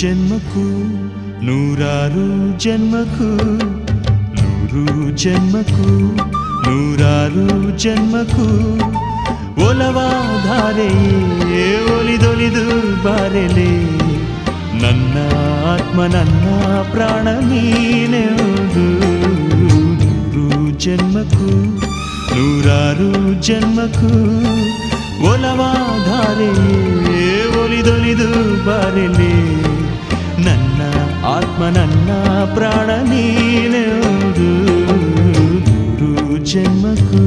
ಜನ್ಮಕ್ಕೂ ನೂರಾರು ಜನ್ಮಕ್ಕೂ ನೂರು ಜನ್ಮಕ್ಕೂ ನೂರಾರು ಜನ್ಮಕ್ಕೂ ಒಲವಾಧಾರೆಯೇ ಒಲಿದೊಲಿದು ಬಾರೆಲೆ ನನ್ನ ಆತ್ಮ ನನ್ನ ಪ್ರಾಣ ನೀನೆವುದು ನೂರು ಜನ್ಮಕ್ಕೂ ನೂರಾರು ಜನ್ಮಕ್ಕೂ ಒಲವಾಧಾರೆಯೇ ಒಲಿದೊಲಿದು ಬಾರೆಲೆ ನನ್ನ ಆತ್ಮ ನನ್ನ ಪ್ರಾಣ ನೀನೆಂದು ಮೂರು ಜನ್ಮಕ್ಕೂ